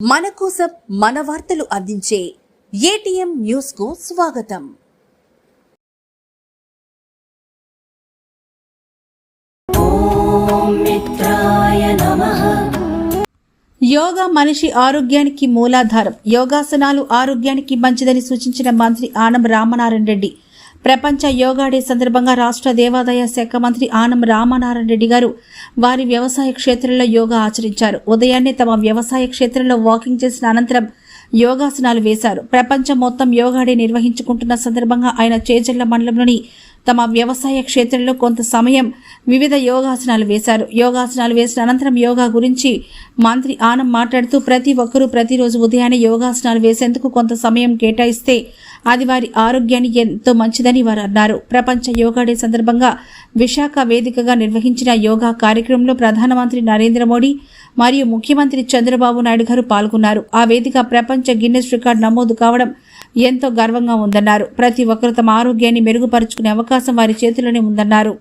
మన కోసం మన వార్తలు అందించే ఏటీఎం న్యూస్కు స్వాగతం. యోగా మనిషి ఆరోగ్యానికి మూలాధారం. యోగాసనాలు ఆరోగ్యానికి మంచిదని సూచించిన మంత్రి ఆనం రామనారాయణ రెడ్డి ప్రపంచ యోగా డే సందర్భంగా రాష్ట్ర దేవాదాయ శాఖ మంత్రి ఆనం రామనారాయణ రెడ్డి గారు వారి వ్యవసాయ క్షేత్రంలో యోగా ఆచరించారు. ఉదయాన్నే తమ వ్యవసాయ క్షేత్రంలో వాకింగ్ చేసిన అనంతరం యోగాసనాలు వేశారు. ప్రపంచం మొత్తం యోగా డే నిర్వహించుకుంటున్న సందర్భంగా ఆయన చేజల్ల మండలంలోని తమ వ్యవసాయ క్షేత్రంలో కొంత సమయం వివిధ యోగాసనాలు వేశారు. యోగాసనాలు వేసిన అనంతరం యోగా గురించి మంత్రి ఆనం మాట్లాడుతూ ప్రతి ఒక్కరూ ప్రతిరోజు ఉదయాన్నే యోగాసనాలు వేసేందుకు కొంత సమయం కేటాయిస్తే అది వారి ఆరోగ్యానికి ఎంతో మంచిదని వారు అన్నారు. ప్రపంచ యోగా డే సందర్భంగా విశాఖ వేదికగా నిర్వహించిన యోగా కార్యక్రమంలో ప్రధానమంత్రి నరేంద్ర మోడీ మరియు ముఖ్యమంత్రి చంద్రబాబు నాయుడు గారు పాల్గొన్నారు. ఆ వేదిక ప్రపంచ గిన్నెస్ రికార్డు నమోదు కావడం ఎంతో గర్వంగా ఉందన్నారు. ప్రతి ఒక్కరు తమ ఆరోగ్యాన్ని మెరుగుపరుచుకునే అవకాశం వారి చేతిలోనే ఉందన్నారు.